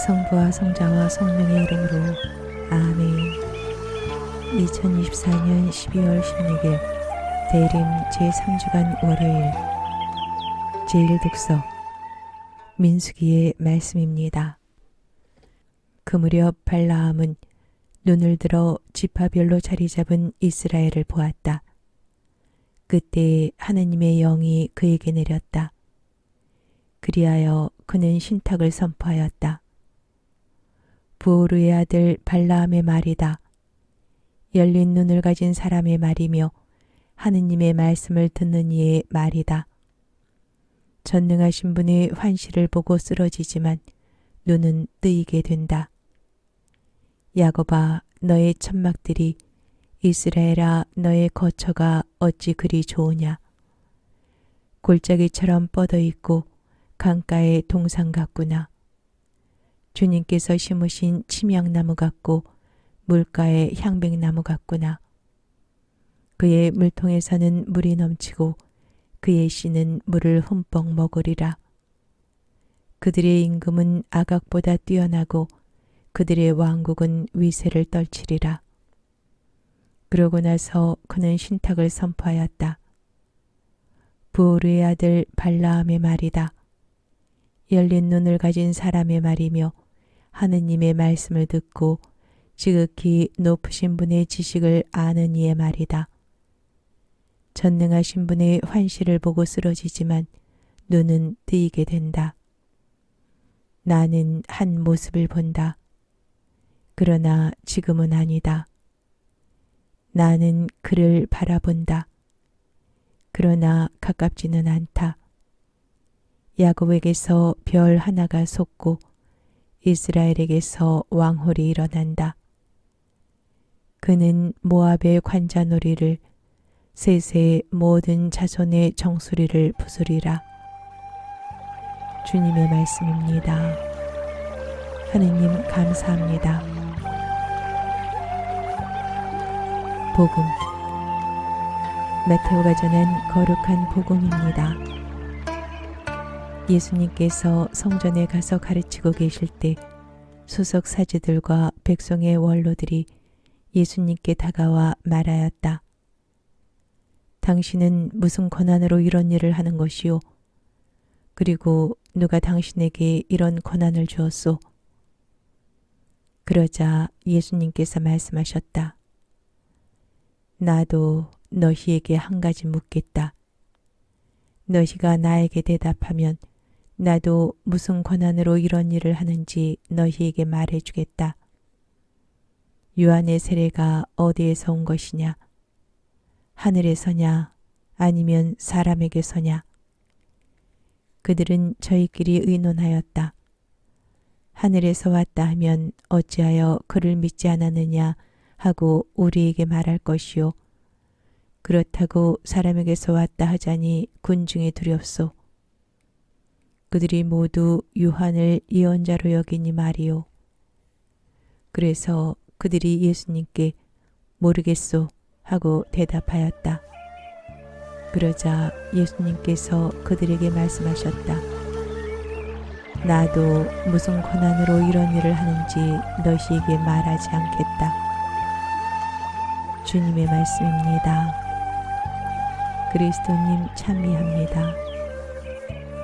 성부와 성자와 성령의 이름으로 아멘. 2024년 12월 16일 대림 제3주간 월요일 제1독서 민수기의 말씀입니다. 그 무렵 발라함은 눈을 들어 지파별로 자리 잡은 이스라엘을 보았다. 그때 하느님의 영이 그에게 내렸다. 그리하여 그는 신탁을 선포하였다. 부오르의 아들 발라함의 말이다. 열린 눈을 가진 사람의 말이며 하느님의 말씀을 듣는 이의 말이다. 전능하신 분의 환시를 보고 쓰러지지만 눈은 뜨이게 된다. 야곱아 너의 천막들이 이스라엘아 너의 거처가 어찌 그리 좋으냐. 골짜기처럼 뻗어 있고 강가의 동상 같구나. 주님께서 심으신 침향나무 같고 물가의 향백나무 같구나. 그의 물통에서는 물이 넘치고 그의 씨는 물을 흠뻑 먹으리라. 그들의 임금은 아각보다 뛰어나고 그들의 왕국은 위세를 떨치리라. 그러고 나서 그는 신탁을 선포하였다. 부오르의 아들 발라함의 말이다. 열린 눈을 가진 사람의 말이며 하느님의 말씀을 듣고 지극히 높으신 분의 지식을 아는 이의 말이다. 전능하신 분의 환시를 보고 쓰러지지만 눈은 뜨이게 된다. 나는 한 모습을 본다. 그러나 지금은 아니다. 나는 그를 바라본다. 그러나 가깝지는 않다. 야곱에게서 별 하나가 솟고 이스라엘에게서 왕홀이 일어난다. 그는 모압의 관자놀이를 셋의 모든 자손의 정수리를 부수리라. 주님의 말씀입니다. 하느님 감사합니다. 복음 마테오가 전한 거룩한 복음입니다. 예수님께서 성전에 가서 가르치고 계실 때 수석 사제들과 백성의 원로들이 예수님께 다가와 말하였다. 당신은 무슨 권한으로 이런 일을 하는 것이요? 그리고 누가 당신에게 이런 권한을 주었소? 그러자 예수님께서 말씀하셨다. 나도 너희에게 한 가지 묻겠다. 너희가 나에게 대답하면 나도 무슨 권한으로 이런 일을 하는지 너희에게 말해 주겠다. 유한의 세례가 어디에서 온 것이냐? 하늘에서냐? 아니면 사람에게서냐? 그들은 저희끼리 의논하였다. 하늘에서 왔다 하면 어찌하여 그를 믿지 않았느냐 하고 우리에게 말할 것이요. 그렇다고 사람에게서 왔다 하자니 군중에 두렵소. 그들이 모두 유한을 예언자로 여기니 말이요. 그래서 그들이 예수님께 모르겠소 하고 대답하였다. 그러자 예수님께서 그들에게 말씀하셨다. 나도 무슨 권한으로 이런 일을 하는지 너희에게 말하지 않겠다. 주님의 말씀입니다. 그리스도님 찬미합니다.